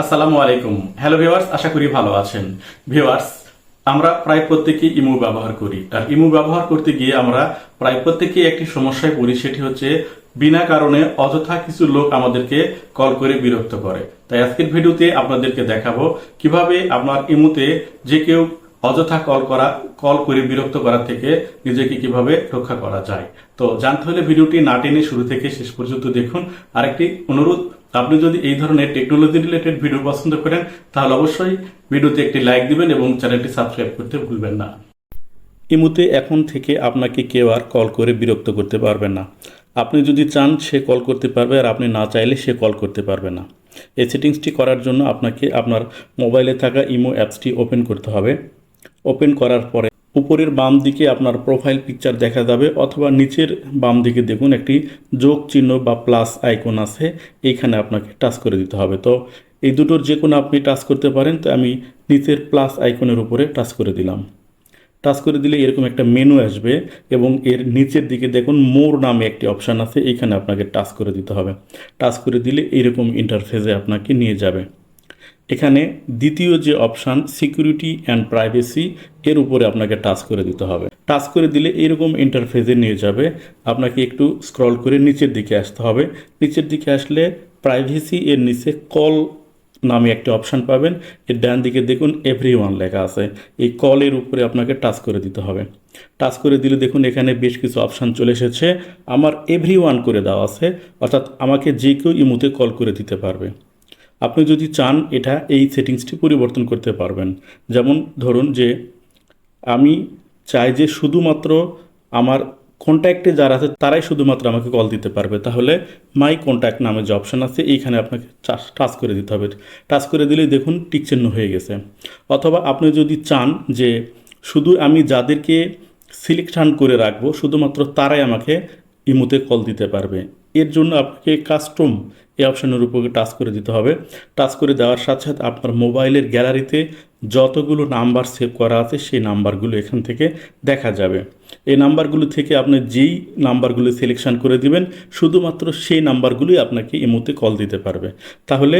আসসালামু আলাইকুম। Hello viewers আশা করি ভালো আছেন। ভিউয়ার্স আমরা প্রায় প্রত্যেকেই ইমু ব্যবহার করি। আর ইমু ব্যবহার করতে গিয়ে আমরা প্রায় প্রত্যেকেই একটি সমস্যায় পড়ি, সেটি হচ্ছে বিনা কারণে অযথা কিছু লোক আমাদেরকে কল করে বিরক্ত করে। তাই আজকের ভিডিওতে আপনাদেরকে দেখাবো কীভাবে আপনার ইমুতে যে কেউ অযথা কল করা, কল করে বিরক্ত করা থেকে নিজেকে কীভাবে রক্ষা করা যায়। তো জানতে হলে ভিডিওটি না টেনে শুরু থেকে শেষ পর্যন্ত দেখুন। আরেকটি অনুরোধ আপনি যদি এই ধরনের টেকনোলজি রিলেটেড ভিডিও পছন্দ করেন, তাহলে অবশ্যই ভিডিওতে একটি লাইক দিবেন এবং চ্যানেলটি সাবস্ক্রাইব করতে ভুলবেন না। ইমুতে এখন থেকে আপনাকে কেউ আর কল করে বিরক্ত করতে পারবে না। আপনি যদি চান সে কল করতে পারবে আর আপনি না চাইলে সে কল করতে পারবে না। এই সেটিংসটি করার জন্য আপনাকে আপনার মোবাইলে থাকা ইমো অ্যাপসটি ওপেন করতে হবে। ওপেন করার পরে উপরের বাম দিকে আপনার প্রোফাইল পিকচার দেখা যাবে অথবা নিচের বাম দিকে দেখুন, একটি যোগ চিহ্ন বা প্লাস আইকন আছে এইখানে আপনাকে টাচ করে দিতে হবে। তো এই দুটোর যে কোনো আপনি টাচ করতে পারেন, তো আমি নিচের প্লাস আইকনের উপরে টাচ করে দিলাম। টাচ করে দিলে এরকম একটা মেনু আসবে এবং এর নিচের দিকে দেখুন মোর নামে একটি অপশান আছে এইখানে আপনাকে টাচ করে দিতে হবে। টাচ করে দিলে এইরকম ইন্টারফেসে আপনাকে নিয়ে যাবে। এখানে দ্বিতীয় যে অপশান সিকিউরিটি অ্যান্ড প্রাইভেসি এর উপরে আপনাকে টাচ করে দিতে হবে। টাচ করে দিলে এরকম ইন্টারফেসে নিয়ে যাবে। আপনাকে একটু স্ক্রল করে নিচের দিকে আসতে হবে। নিচের দিকে আসলে প্রাইভেসি এর নিচে কল নামে একটি অপশান পাবেন। এর ডান দিকে দেখুন এভরি ওয়ান লেখা আছে। এই কলের উপরে আপনাকে টাচ করে দিতে হবে। টাচ করে দিলে দেখুন, এখানে বেশ কিছু অপশান চলে এসেছে। আমার এভরি ওয়ান করে দেওয়া আছে। অর্থাৎ আমাকে যে কেউ ইমুতে কল করে দিতে পারবে। আপনি যদি চান এটা এই সেটিংসটি পরিবর্তন করতে পারবেন। যেমন ধরুন যে আমি চাই যে শুধুমাত্র আমার কন্ট্যাক্টে যারা আছে তারাই শুধুমাত্র আমাকে কল দিতে পারবে। তাহলে মাই কন্ট্যাক্ট নামে যে অপশান আছে, এইখানে আপনাকে টাচ করে দিতে হবে। টাচ করে দিলেই দেখুন টিক চিহ্ন হয়ে গেছে। অথবা আপনি যদি চান যে শুধু আমি যাদেরকে সিলেকশন করে রাখব, শুধুমাত্র তারাই আমাকে ইমুতে কল দিতে পারবে। এর জন্য আপনাকে কাস্টম এই অপশানের উপরে টাচ করে দিতে হবে। টাচ করে দেওয়ার সাথে সাথে আপনার মোবাইলের গ্যালারিতে যতগুলো নাম্বার সেভ করা আছে, সেই নাম্বারগুলো এখান থেকে দেখা যাবে। এই নাম্বারগুলো থেকে আপনি যেই নাম্বারগুলো সিলেকশন করে দিবেন, শুধুমাত্র সেই নাম্বারগুলোই আপনাকে ইমুতে কল দিতে পারবে। তাহলে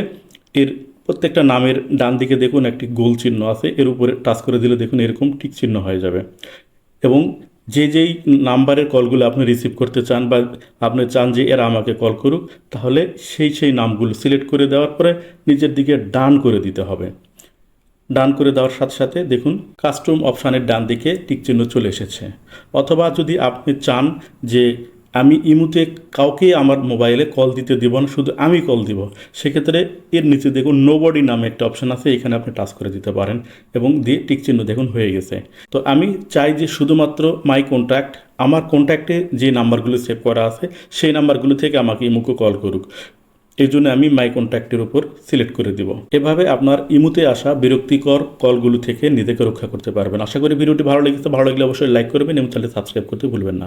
এর প্রত্যেকটা নামের ডান দিকে দেখুন একটি গোল চিহ্ন আছে, এর উপরে টাচ করে দিলে দেখুন এরকম টিক চিহ্ন হয়ে যাবে। এবং যে যেই নাম্বারের কলগুলো আপনি রিসিভ করতে চান বা আপনি চান যে এরা আমাকে কল করুক, তাহলে সেই সেই নামগুলো সিলেক্ট করে দেওয়ার পরে নিজের দিকে ডান করে দিতে হবে। ডান করে দেওয়ার সাথে সাথে দেখুন কাস্টম অপশানের ডান দিকে টিকচিহ্ন চলে এসেছে। অথবা যদি আপনি চান যে আমি ইমুতে কাউকে আমার মোবাইলে কল দিতে দিব না, শুধু আমি কল দিব। সেক্ষেত্রে এর নিচে দেখুন নোবডি নামে একটা অপশান আছে, এখানে আপনি টাচ করে দিতে পারেন এবং দিয়ে টিকচিহ্ন দেখুন হয়ে গেছে। তো আমি চাই যে শুধুমাত্র মাই কন্ট্যাক্ট আমার কন্ট্যাক্টে যে নাম্বারগুলো সেভ করা আছে, সেই নাম্বারগুলো থেকে আমাকে ইমুকে কল করুক। এই জন্য আমি মাই কন্ট্যাক্টের উপর সিলেক্ট করে দিব। এভাবে আপনার ইমুতে আসা বিরক্তিকর কলগুলো থেকে নিজেকে রক্ষা করতে পারবেন। আশা করি ভিডিওটি ভালো লেগেছে। ভালো লাগলে অবশ্যই লাইক করবেন এবং চ্যানেল সাবস্ক্রাইব করতে ভুলবেন না।